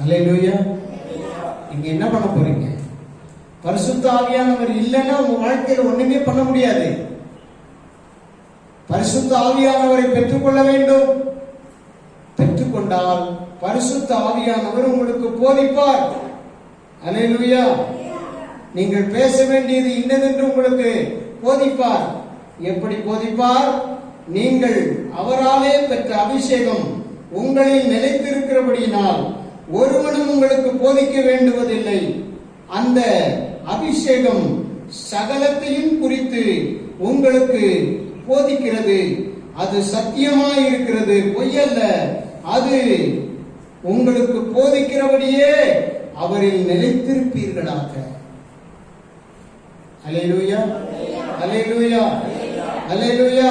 அல்லேலூயா நீங்க என்ன பண்ண போறீங்க? பரிசுத்த ஆவியானவர் இல்லைன்னா உங்க வாழ்க்கையில ஒண்ணுமே பண்ண முடியாது. பரிசுத்த ஆவியானவரை பெற்றுக்கொள்ள வேண்டும். பெற்றுக்கொண்டால் பரிசுத்த ஆவியானவர் உங்களுக்கு போதிப்பார். அல்லேலூயா நீங்கள் பேச வேண்டியது இன்னதென்று உங்களுக்கு போதிப்பார். எப்படி போதிப்பார்? நீங்கள் அவராலே பெற்ற அபிஷேகம் உங்களில் நிலைத்திருக்கிறபடியினால். ஒருவனும் உங்களுக்கு போதிக்க வேண்டுவதில்லை. அந்த அபிஷேகம் சகலத்தையும் குறித்து உங்களுக்கு போதிக்கிறது. அது சத்தியமாய் இருக்கிறது பொய்யல்ல. அது உங்களுக்கு போதிக்கிறபடியே அவரில் நிலைத்திருப்பீர்களாக. அலையலூயா அலையலூயா அலையலூயா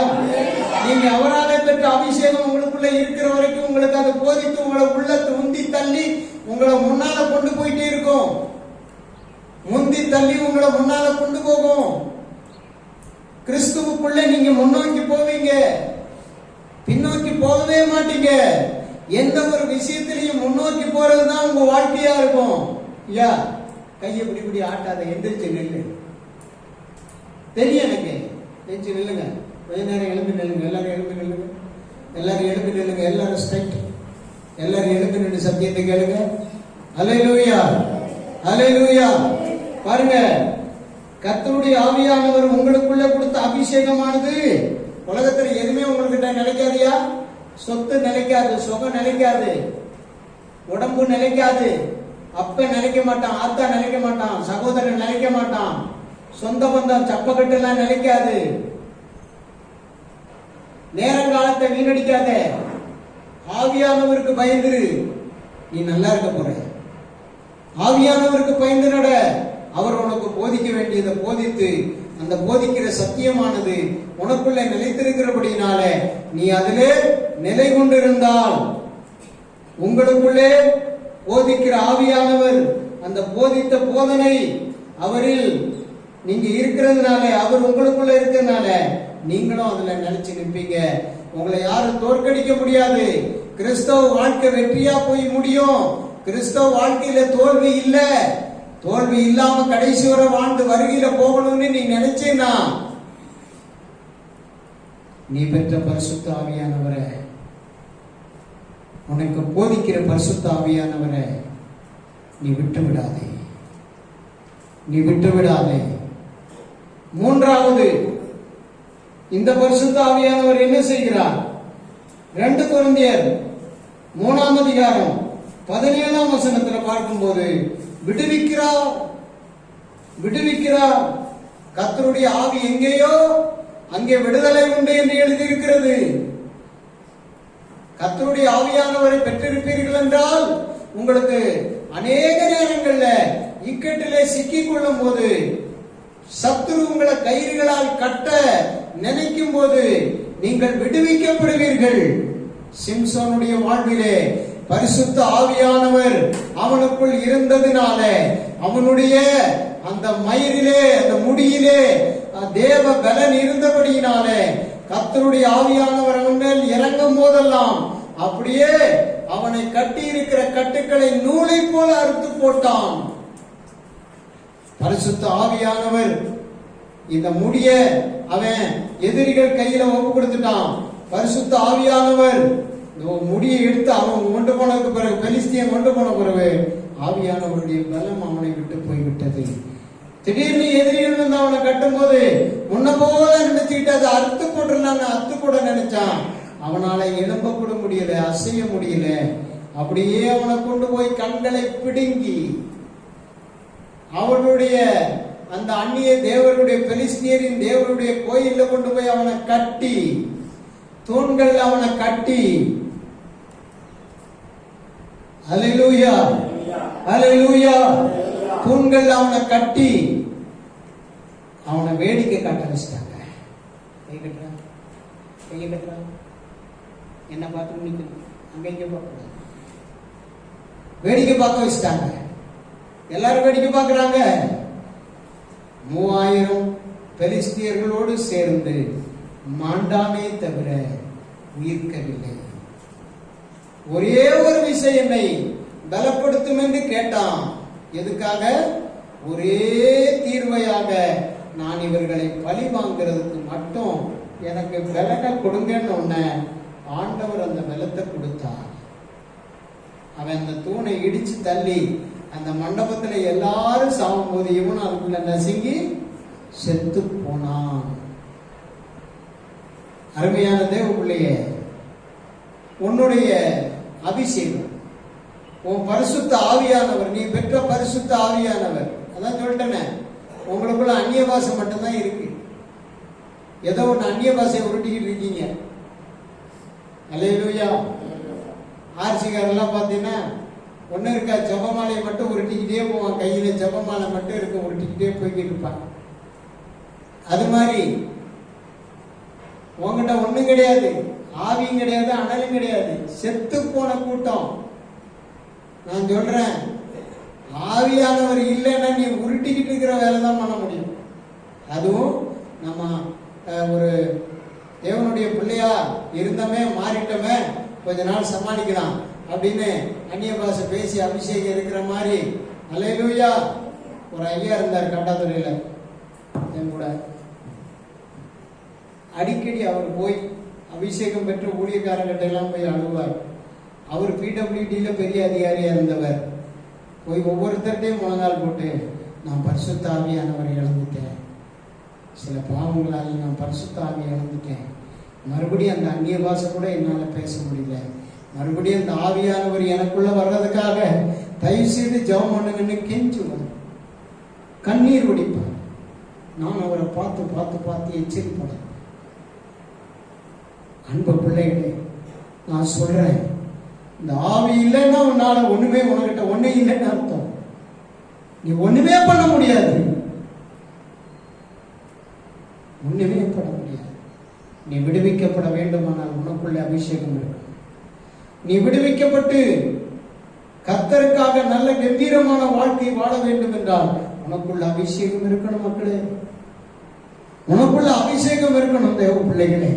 நீங்க அவராலே பெற்ற அபிஷேகம் உங்களுக்குள்ள இருக்கிற வரைக்கும் உங்களுக்கு அதை போதித்து உங்களை உள்ளத்தை உந்தி தள்ளி உங்களை முன்னால கொண்டு போயிட்டே இருக்கும். முந்தி தள்ளி உங்களை முன்னால கொண்டு போகும். கிறிஸ்துவுக்குள்ள நீங்க முன்னோக்கி போவீங்க. பின்னோக்கி போகவே மாட்டீங்க. எந்த ஒரு விஷயத்திலையும் முன்னோக்கி போறதுதான் உங்க வாழ்க்கையா இருக்கும். ஐயா கையை இப்படி இப்படி ஆட்டாத எந்திரிச்சு நெல்லு. தெரியும் எனக்கு. எந்திரிச்சு நெல்லுங்க. கொஞ்ச நேரம் எழுந்து நெல்லுங்க. எல்லாரும் எழுந்து நெல்லுங்க. எல்லாரும் எழுந்து நில்லுங்க எல்லாரும் ஸ்ட்ரைட் எல்லாரும் எழுந்து நின்று சத்தியத்தை கேளுங்க. அலையிலூயா அலையிலூயா பாருங்க கத்தருடைய ஆவியானவர் உங்களுக்குள்ள கொடுத்த அபிஷேகமானது. உலகத்துல எதுவுமே உங்ககிட்ட நினைக்காதியா சொத்து நினைக்காது சுகம் நினைக்காது உடம்பு நினைக்காது அப்ப நினைக்க மாட்டான் ஆத்தா நினைக்க மாட்டான் சகோதரன் நினைக்க மாட்டான். சொந்த பந்தம் சப்பக்கட்டு எல்லாம் நேரங்காலத்தை வீணடிக்காத ஆவியானவருக்கு பயந்துரு. நீ நல்லா இருக்க போற. ஆவியானவருக்கு பயந்து நட. அவர் உனக்கு போதிக்க வேண்டியதை போதித்து அந்த போதிக்கிற சத்தியமானது உனக்குள்ள நிலைத்திருக்கிறபடினால நீ அதிலே நிலை கொண்டிருந்தால் உங்களுக்குள்ளே போதிக்கிற ஆவியானவர் அந்த போதித்த போதனை அவரில் நீங்க இருக்கிறதுனால அவர் உங்களுக்குள்ள இருக்கிறதுனால நீங்களும் அதுல நினைச்சு நிற்பீங்க. உங்களை யாரும் தோற்கடிக்க முடியாது. கிறிஸ்தவ வாழ்க்கை வெற்றியா போய் முடியும். கிறிஸ்தவ வாழ்க்கையில தோல்வி இல்ல. தோல்வி இல்லாம கடைசி வரை வாழ்ந்து வருகையில போகணும்னு நீ நினைச்சேன்னா நீ பெற்ற பரிசுத்த ஆவியானவரை உனக்கு போதிக்கிற பரிசுத்த ஆவியானவரை நீ விட்டு விடாதே நீ விட்டு விடாதே மூன்றாவது இந்த பரிசுத்த ஆவியானவர் என்ன செய்கிறார்? ரெண்டு குழந்தையர் மூணாம் அதிகாரம் பதினேழாம் வசனத்தில் பார்க்கும்போது விடுவிக்கிறார் விடுவிக்கிறார். கத்தருடைய ஆவி எங்கேயோ அங்கே விடுதலை உண்டு என்று எழுதியிருக்கிறது. கத்தருடைய ஆவியானவரை பெற்றிருப்பீர்கள் என்றால் உங்களுக்கு அநேக நேரங்கள்ல இக்கட்டிலே சிக்கிக் கொள்ளும் போது சத்துரு உங்களை கயிறுகளால் கட்ட நினைக்கும் போது நீங்கள் விடுவிக்கப்படுவீர்கள். சிம்சோனுடைய வாழ்விலே பரிசுத்த ஆவியானவர் அவனுக்குள் இருந்ததினால அவனுடைய அந்த மயிரிலே அந்த முடியிலே தேவ பலன் இருந்தபடியினாலே கத்தருடைய ஆவியானவர் அவன் மேல் இறங்கும் போதெல்லாம் அப்படியே அவனை கட்டி இருக்கிற கட்டுக்களை நூலை போல அறுத்து போட்டான். பரிசுத்த ஆவியானவர் இந்த முடிய அவன் எதிரிகள் கையில ஒப்பு கொடுத்துட்டான். பரிசுத்த ஆவியானவர். முடியை எடுத்து அவன் கொண்டு போனதுக்கு பிறகு பெலிஸ்தியன் கொண்டு போன பிறகு ஆவியானவருடைய பலம் அவனை விட்டு போய்விட்டது. திடீர்னு எதிரிகள் வந்து அவனை கட்டும் போது முன்ன போல நினைச்சுக்கிட்டு அதை அறுத்து போட்டுடலான்னு அத்து கூட நினைச்சான். அவனால எழும்ப கூட முடியல அசைய முடியல. அப்படியே அவனை கொண்டு போய் கண்களை பிடுங்கி அவனுடைய அந்த அந்நிய தேவருடைய பெலிஸ்தியரின் தேவருடைய கோயிலில் கொண்டு போய் அவனை கட்டி தூண்கள் அவனை கட்டி. அலையூயா அலையூயா தூண்கள் அவனை கட்டி. அவனை வேடிக்கை காட்ட வச்சிட்டாங்க. கை கட்டுறான் கையை கட்டுறான் என்ன பார்த்து நிற்கணும் அங்கே இங்கே பார்க்கணும் வேடிக்கை பார்க்க வச்சிட்டாங்க. எல்லாரும் வேடிக்கை பார்க்குறாங்க. மூவாயிரம் பெலிஸ்தியர்களோடு சேர்ந்து மாண்டானே தவிர உயிர்க்கவில்லை. ஒரே ஒரு விசை என்னை பலப்படுத்தும் என்று கேட்டான். எதுக்காக? ஒரே தீர்வையாக நான் இவர்களை பழி வாங்கிறதுக்கு மட்டும் எனக்கு பலனை கொடுங்கன்னு ஒன்ன ஆண்டவர் அந்த பலத்தை கொடுத்தார். அவன் அந்த தூணை இடிச்சு தள்ளி அந்த மண்டபத்துல எல்லாரும் சாகும்போது இவன் அதுக்குள்ள நசுங்கி செத்து போனான். அருமையான தேவ பிள்ளையே உன்னுடைய அபிஷேகம் உன் பரிசுத்த ஆவியானவர் நீ பெற்ற பரிசுத்த ஆவியானவர். அதான் சொல்லிட்டேனே உங்களுக்குள்ள அந்நிய பாஷை மட்டும்தான் இருக்கு. ஏதோ ஒன்று அந்நிய பாஷையை உருட்டிக்கிட்டு இருக்கீங்க. அலையிலூயா ஆர்சிகாரெல்லாம் பார்த்தீங்கன்னா ஒன்றும் இருக்கா ஜபமாலையை மட்டும் உருட்டிக்கிட்டே போவான். கையில் ஜபமாலை மட்டும் இருக்க உருட்டிக்கிட்டே போய்கிட்டு இருப்பான். அது மாதிரி உங்ககிட்ட ஒண்ணும் கிடையாது ஆவியும் கிடையாது அனலும் கிடையாது. செத்து போன கூட்டம். நான் சொல்றேன் ஆவியானவர் இல்லைன்னா நீ உருட்டிக்கிட்டு இருக்கிற வேலை தான் பண்ண முடியும். அதுவும் நம்ம ஒரு தேவனுடைய பிள்ளையா இருந்தமே மாறிட்டோமே கொஞ்ச நாள் சமாளிக்கலாம். அப்படின்னு அந்நிய பாஷை பேசி அபிஷேகம் இருக்கிற மாதிரி அலையிலூயா ஒரு ஐயா இருந்தார் கட்டாத்துறையில் என் கூட. அடிக்கடி அவர் போய் அபிஷேகம் பெற்ற ஊழியக்காரங்கிட்ட எல்லாம் போய் அழுவார். அவர் பிடபிள்யூடியில் பெரிய அதிகாரியாக இருந்தவர். போய் ஒவ்வொருத்தர்கிட்டையும் முழங்கால் போட்டு நான் பரிசுத்தாமியானவரை இழந்துட்டேன். சில பாவங்களால் நான் பரிசுத்தாமி இழந்துட்டேன். மறுபடியும் அந்த அந்நிய பாஷை கூட என்னால் பேச முடியல. மறுபடியும் அந்த ஆவியானவர் எனக்குள்ள வர்றதுக்காக தயவு செய்து ஜெபம் பண்ணுங்கன்னு கெஞ்சுவார் கண்ணீர் வடிப்பார். நான் அவரை பார்த்து பார்த்து பார்த்து எச்சரிப்பேன் அன்பு பிள்ளைகளே நான் சொல்றேன் இந்த ஆவி இல்லைன்னா உன்னால ஒண்ணுமே உனக்கிட்ட ஒண்ணே இல்லைன்னு அர்த்தம். நீ ஒண்ணுமே பண்ண முடியாது. ஒண்ணுமே பண்ண முடியாது. நீ விடுவிக்கப்பட வேண்டுமானால் உனக்குள்ளே அபிஷேகம் இருக்கும் நீ விடுவிக்கப்பட்டு கத்தருக்காக நல்ல கம்பீரமான வாழ்க்கை வாழ வேண்டும் என்றால் உனக்குள்ள அபிஷேகம் இருக்கணும் மக்களே. உனக்குள்ள அபிஷேகம் இருக்கணும் தேவ பிள்ளைகளே.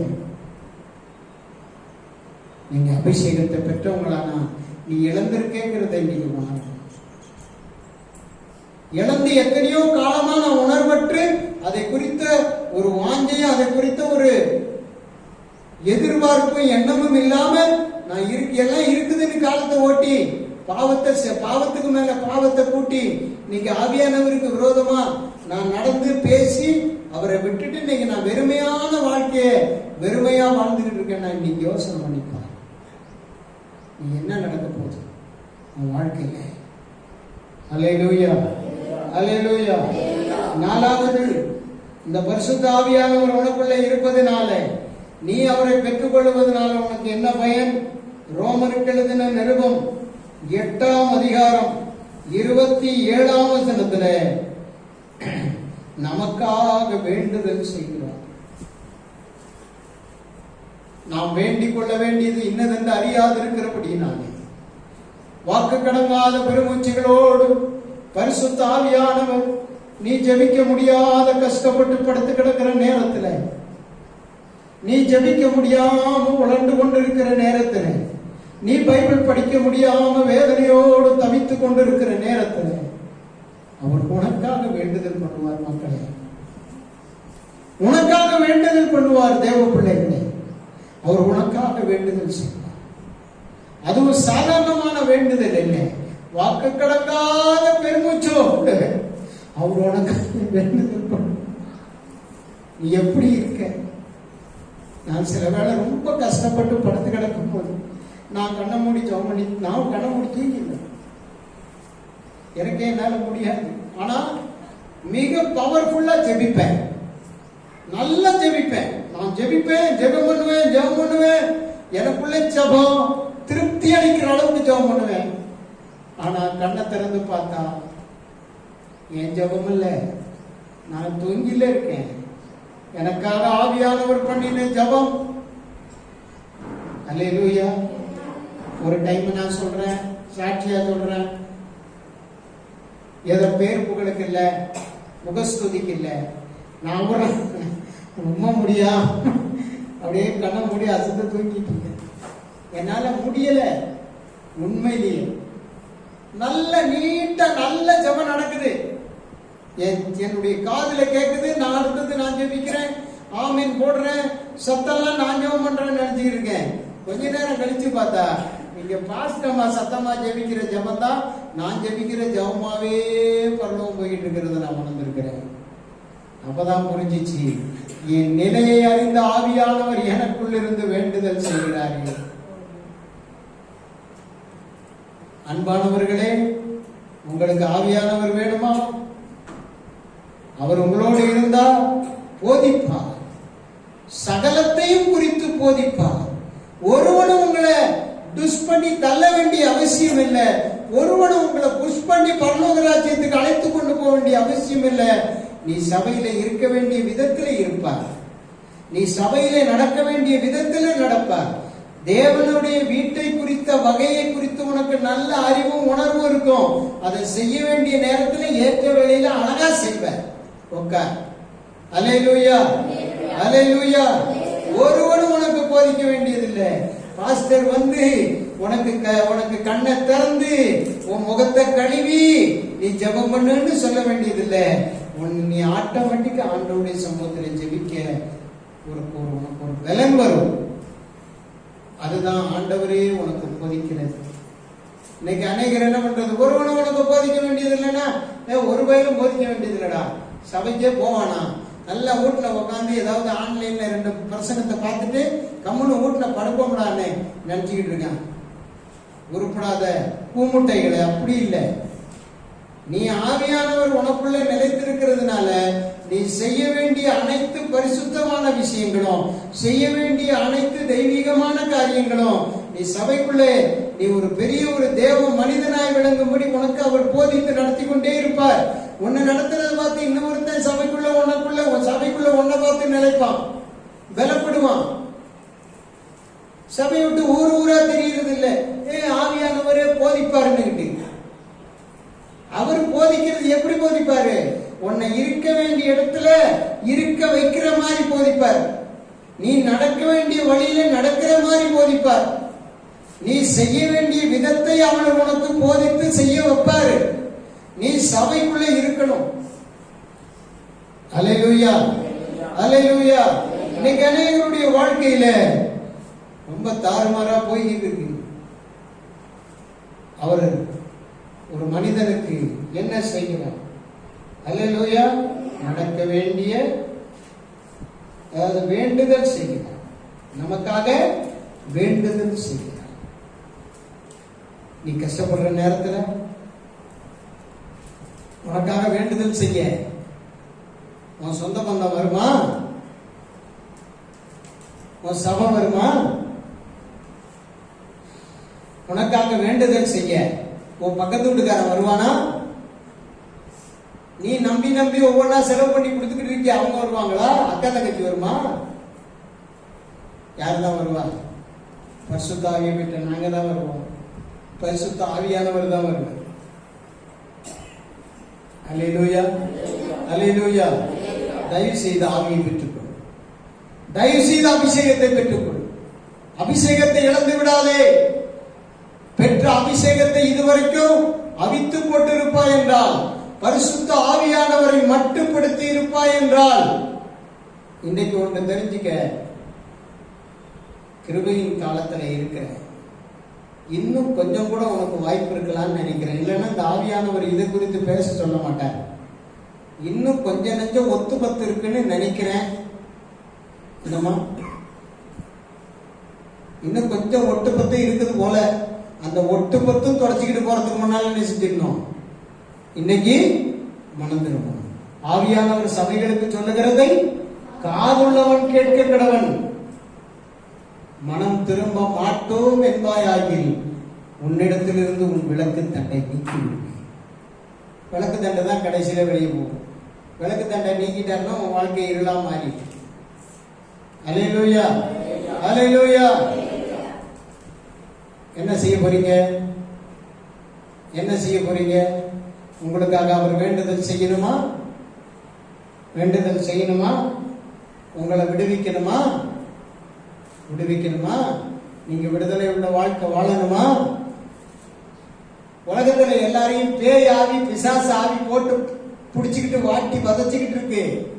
நீங்க அபிஷேகத்தை பெற்றவங்களானா நீ இழந்திருக்கேங்கிறதை நீங்க உணரணும். இழந்து எத்தனையோ காலமான உணர்வற்று அதை குறித்த ஒரு வாஞ்சையும் அதை குறித்த ஒரு எதிர்பார்ப்பும் எண்ணமும் இல்லாம நான் இருக்கு எல்லாம் இருக்குதுன்னு காலத்தை ஓட்டி பாவத்தை செ- பாவத்துக்கு மேல பாவத்தை கூட்டி இன்னைக்கு ஆவியானவருக்கு விரோதமா நான் நடந்து பேசி அவரை விட்டுட்டு இன்னைக்கு நான் வெறுமையான வாழ்க்கையை வெறுமையா வாழ்ந்துகிட்டு இருக்கேன் நான் இன்னைக்கு யோசனை பண்ணிப்பா நீ என்ன நடக்க போகுது? உன் வாழ்க்கையில. அலையலூயா அலையலூயா நாலாவது இந்த பரிசுத்த ஆவியானவர் உனக்குள்ள இருப்பதனால நீ அவரை பெற்றுக்கொள்வதனால உனக்கு என்ன பயன்? ரோமருக்கு எழுதின நிருபம் எட்டாம் அதிகாரம் இருபத்தி ஏழாம் வசனத்துல நமக்காக வேண்டுதல் செய்கிறார். நாம் வேண்டிக் கொள்ள வேண்டியது இன்னதென்று அறியாதிருக்கிறபடினாலே வாக்கு கடங்காத பெருமூச்சுகளோடு பரிசுத்த ஆவியானவர் நீ ஜெபிக்க முடியாத கஷ்டப்பட்டு படுத்து கிடக்கிற நேரத்தில் நீ ஜெபிக்க முடியாம உழண்டு கொண்டிருக்கிற நேரத்தில் நீ பைபிள் படிக்க முடியாம வேதனையோடு தவித்துக் கொண்டிருக்கிற நேரத்தில் அவர் உனக்காக வேண்டுதல் பண்ணுவார் மக்களே. உனக்காக வேண்டுதல் பண்ணுவார் தேவ பிள்ளைகளே. அவர் உனக்காக வேண்டுதல் செய்வார். அதுவும் சாதாரணமான வேண்டுதல் இல்லை வாக்கு கடக்காத பெருமூச்சோ? அவர் உனக்காக வேண்டுதல் பண்ணுவார். நீ எப்படி இருக்க? நான் சில வேளை ரொம்ப கஷ்டப்பட்டு படுத்து கிடக்கும் போது நான் கண்ணை மூடி ஜெபம் பண்ணி நான் கண்ணை மூடி தூங்கிடுவேன் எனக்கே என்னால முடியாது. ஆனா மிக பவர்ஃபுல்லா ஜெபிப்பேன். நல்லா ஜெபிப்பேன். நான் ஜெபிப்பேன் ஜெபம் பண்ணுவேன் ஜெபம் பண்ணுவேன். எனக்குள்ளே ஜெபம் திருப்தி அளிக்கிற அளவுக்கு ஜெபம் பண்ணுவேன். ஆனா கண்ணை திறந்து பார்த்தா என் ஜெபம் இல்லை? நான் தூங்கில இருக்கேன். எனக்காக ஆவியானவர் பண்ணின ஜெபம். அல்லேலூயா ஒரு டைம் நான் சொல்றேன் சாட்சியா சொல்றேன். ஏதோ பேர் புகழுக்கு இல்ல முகஸ்துதிக்கு இல்ல. நான் கூட ரொம்ப முடியா? அப்படியே கண்ண மூடி அசந்து தூங்கிட்டு என்னால முடியல. உண்மையிலேயே. நல்ல நீட்டா நல்ல ஜெபம் நடக்குது. என் என்னுடைய காதுல கேக்குது நான் அடுத்தது நான் ஜெபிக்கிறேன். ஆமீன் போடுறேன். சத்தெல்லாம் நான் ஜெபம் பண்றேன்னு நினைச்சுக்கிட்டு இருக்கேன். கொஞ்ச நேரம் கழிச்சு பார்த்தா இங்க பாஸ்கமா சத்தமா ஜெபிக்கிற ஜெபம் தான் நான் ஜெபிக்கிற ஜெபமாவே பரலோகம் போயிட்டு இருக்கிறத நான் உணர்ந்திருக்கிறேன். அப்பதான் புரிஞ்சிச்சு. என் நிலையை அறிந்த ஆவியானவர் எனக்குள்ளிருந்து வேண்டுதல் செய்கிறார்கள் அன்பானவர்களே உங்களுக்கு ஆவியானவர் வேணுமா? அவர் உங்களோடு இருந்தா போதிப்பார். சகலத்தையும் குறித்து போதிப்பார். ஒருவனும் உங்களை புஷ் பண்ணி தள்ள வேண்டிய அவசியம் இல்லை. ஒருவனும் உங்களை புஷ் பண்ணி பரலோக ராஜ்யத்துக்கு அழைத்து கொண்டு போக வேண்டிய அவசியம் இல்லை. நீ சபையில இருக்க வேண்டிய விதத்துல இருப்பார். நீ சபையில நடக்க வேண்டிய விதத்துல நடப்பார். தேவனுடைய வீட்டை குறித்த வகையை குறித்து உனக்கு நல்ல அறிவும் உணர்வும் இருக்கும். அதை செய்ய வேண்டிய நேரத்துல ஏற்ற வேலையில அழகா செய்வ உட்கார் அலையலூயா. அலையலூயா. ஒருவனும் உனக்கு போதிக்க வேண்டியதில்லை. பாஸ்டர் வந்து உனக்கு க- உனக்கு கண்ணை திறந்து உன் முகத்தை கழுவி நீ ஜெபம் பண்ணுன்னு சொல்ல வேண்டியதில்லை. உன் நீ ஆட்டோமேட்டிக்கா ஆண்டவுடைய சமூகத்தில் ஜெபிக்க ஒரு ஒரு உனக்கு ஒரு பலன் வரும். அதுதான் ஆண்டவரே உனக்கு போதிக்கிறது. இன்னைக்கு அநேகர் என்ன பண்றது? ஒருவனை உனக்கு போதிக்க வேண்டியது இல்லைன்னா ஏ, ஒரு பயிலும் போதிக்க வேண்டியது இல்லடா சபைக்கே போவானா? நல்லா வீட்டில் உட்காந்து ஏதாவது ஆன்லைன்ல ரெண்டு பிரசங்கத்தை பார்த்துட்டு கம்முன்னு வீட்டுல படுப்போம்டான்னு நினைச்சுக்கிட்டு இருக்கான். உருப்படாத பூமுட்டைகளை அப்படி இல்லை. நீ ஆவியானவர் உனக்குள்ள நிலைத்திருக்கிறதுனால நீ செய்ய வேண்டிய அனைத்து பரிசுத்தமான விஷயங்களும் செய்ய வேண்டிய அனைத்து தெய்வீகமான காரியங்களும் நீ சபைக்குள்ளே நீ ஒரு பெரிய ஒரு தேவ மனிதனாய் விளங்கும்படி உனக்கு அவர் போதித்து நடத்தி கொண்டே இருப்பார். உன்னை நடத்துறத பார்த்து இன்னொருத்தன் சபைக்குள்ள உனக்குள்ள உன் சபைக்குள்ள உன்னை பார்த்து நிலைப்பான். பலப்படுவான். சபையை விட்டு ஊர் ஊரா தெரியறது இல்லை ஏ ஆவியானவரே போதிப்பாருன்னு அவர் போதிக்கிறது எப்படி போதிப்பாரு? உன்னை இருக்க வேண்டிய இடத்துல இருக்க வைக்கிற மாதிரி போதிப்பார். நீ நடக்க வேண்டிய வழியில நடக்கிற மாதிரி போதிப்பார். நீ செய்ய வேண்டிய விதத்தை அவர் உனக்கு போதித்து செய்ய வைப்பாரு. நீ சபைக்குள்ள இருக்கணும். அலையூயா அலையூயா இன்னைக்கு அநேகருடைய வாழ்க்கையில ரொம்ப தாறுமாறா போய்கிட்டு இருக்கு அவர் ஒரு மனிதனுக்கு என்ன செய்கிறார்? அல்லேலூயா நடக்க வேண்டிய அதாவது வேண்டுதல் செய்கிறார். நமக்காக வேண்டுதல் செய்கிறார். நீ கஷ்டப்படுற நேரத்தில் உனக்காக வேண்டுதல் செய்ய. உன் சொந்த பந்தம் வருமா? உன் சபை வருமா? உனக்காக வேண்டுதல் செய்ய. உன் பக்கத்து வீட்டுக்காரன் வருவானா? நீ நம்பி நம்பி ஒவ்வொன்றா செலவு பண்ணி கொடுத்துக்கிட்டு இருக்கிய? அவங்க வருவாங்களா? அக்கா தங்கச்சி வருமா? யார் தான் வருவா? பரிசுத்த ஆவியை பெற்ற நாங்க தான் வருவோம். பரிசுத்த ஆவியானவர் தான் வருவார். அலே அல்லேலூயா. தயவு செய்து ஆவியை பெற்றுக்கொள். தயவு செய்து அபிஷேகத்தை பெற்றுக்கொள். அபிஷேகத்தை இழந்து விடாதே பெற்ற அபிஷேகத்தை இதுவரைக்கும் அவித்து போட்டிருப்பாய் என்றால் பரிசுத்த ஆவியானவரை மட்டுப்படுத்தி இருப்பாய் என்றால் இன்னைக்கு ஒன்று தெரிஞ்சுக்க கிருபையின் காலத்துல இருக்கிற இன்னும் கொஞ்சம் கூட உனக்கு வாய்ப்பு இருக்கலாம்னு நினைக்கிறேன். இல்லைன்னா இந்த ஆவியானவர் இது குறித்து பேச சொல்ல மாட்டார். இன்னும் கொஞ்சம் நெஞ்சம் ஒத்து பத்து இருக்குன்னு நினைக்கிறேன். இன்னும் கொஞ்சம் ஒட்டு பத்து இருக்குது போல. அந்த ஒட்டு பத்தும் தொடச்சிக்கிட்டு போறதுக்கு முன்னால என்ன செஞ்சிடணும் இன்னைக்கு மனம் திரும்பணும். ஆவியானவர் சபைகளுக்கு சொல்லுகிறதை காதுள்ளவன் கேட்க கிடவன். மனம் திரும்ப மாட்டோம் என்பாயாகில் உன்னிடத்திலிருந்து உன் விளக்கு தண்டை நீக்கி விளக்கு தண்டை தான் கடைசியில வெளியே போகும். விளக்கு தண்டை நீக்கிட்டாருன்னா உன் வாழ்க்கை இருளாம் மாறி அலையிலூயா அலையிலூயா என்ன செய்ய போறீங்க? என்ன செய்ய போறீங்க? உங்களுக்காக அவர் வேண்டுதல் செய்யணுமா? வேண்டுதல் செய்யணுமா? உங்களை விடுவிக்கணுமா? விடுவிக்கணுமா? நீங்க விடுதலை உள்ள வாழ்க்கை வாழணுமா? உலகத்துல எல்லாரையும் பேய் ஆவி பிசாசு ஆவி போட்டு பிடிச்சிக்கிட்டு வாட்டி வதச்சிக்கிட்டு இருக்கு.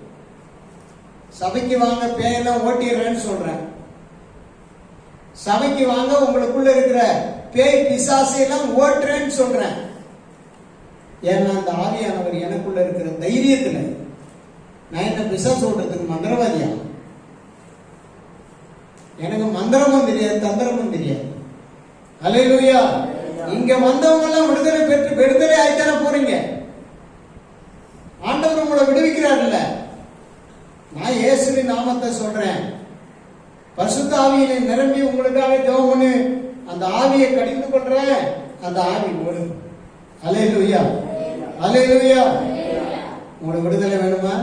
சபைக்கு வாங்க பேயெல்லாம் ஓட்டிடுறேன்னு சொல்றேன். சபைக்கு வாங்க உங்களுக்குள்ள இருக்கிற பேய் பிசாசு எல்லாம் ஓட்டுறேன்னு சொல்றேன். ஏன்னா அந்த ஆவியானவர் எனக்குள்ள இருக்கிற தைரியத்துல நான் என்ன பிசாசு ஓட்டுறதுக்கு மந்திரவாதியா? எனக்கு மந்திரமும் தெரியாது தந்திரமும் தெரியாது. அலையிலுயா இங்க வந்தவங்க எல்லாம் விடுதலை பெற்று விடுதலை ஆயிட்டான போறீங்க? ஆண்டவர் உங்களை விடுவிக்கிறார்ல நான் இயேசுவின் நாமத்தை சொல்றேன். பசுத்த ஆவியினை நிரம்பி உங்களுக்காக ஜெபம் பண்ணு. அந்த ஆவியை கடிந்து கொள்ற அந்த ஆவி ஓடும் அலே லூயா உங்களுக்கு விடுதலை வேணுமா?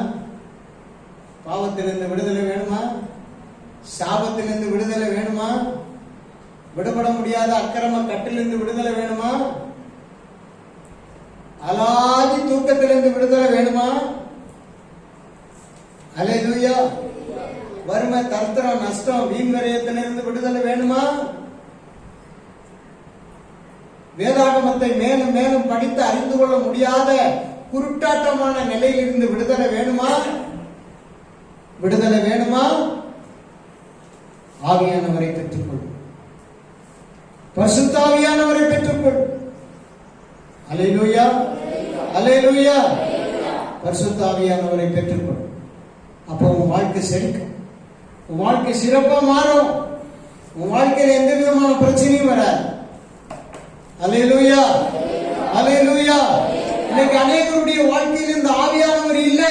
பாவத்திலிருந்து விடுதலை வேணுமா? சாபத்திலிருந்து விடுதலை வேணுமா? விடுபட முடியாத அக்கிரம கட்டிலிருந்து விடுதலை வேணுமா? அலாதி தூக்கத்திலிருந்து விடுதலை வேணுமா? அலையிலுயா வறுமை தர்த்தரம் நஷ்டம் வீண்வரையத்திலிருந்து விடுதலை வேணுமா? வேதாகமத்தை மேலும் மேலும் படித்து அறிந்து கொள்ள முடியாத குருட்டாட்டமான நிலையிலிருந்து விடுதலை வேணுமா? விடுதலை வேணுமா? ஆவியானவரை பெற்றுக்கொள். பரிசுத்தாவியானவரை பெற்றுக்கொள். அலையிலுயா அலையிலுயா பரிசுத்தாவியானவரை பெற்றுக்கொள். அப்போ உன் வாழ்க்கை செழிக்கும். உன் வாழ்க்கை சிறப்பா மாறும். உன் வாழ்க்கையில எந்த விதமான பிரச்சனையும் வராது. அலையலூயா அலையலூயா இன்னைக்கு அநேகருடைய வாழ்க்கையில் இந்த ஆவியானவர் இல்ல.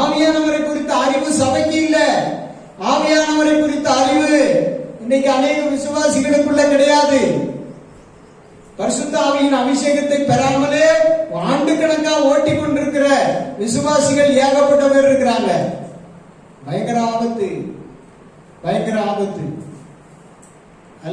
ஆவியானவரை குறித்த அறிவு சபைக்கு இல்ல. ஆவியானவரை குறித்த அறிவு இன்னைக்கு அநேக விசுவாசிகளுக்குள்ள கிடையாது. பரிசுத்த ஆவியின் அபிஷேகத்தை பெறாமலே ஆண்டு கணக்கா ஓட்டி கொண்டிருக்கிற விசுவாசிகள் ஏகப்பட்ட பேர் இருக்கிறாங்க. பயங்கர ஆபத்து பயங்கர ஆபத்து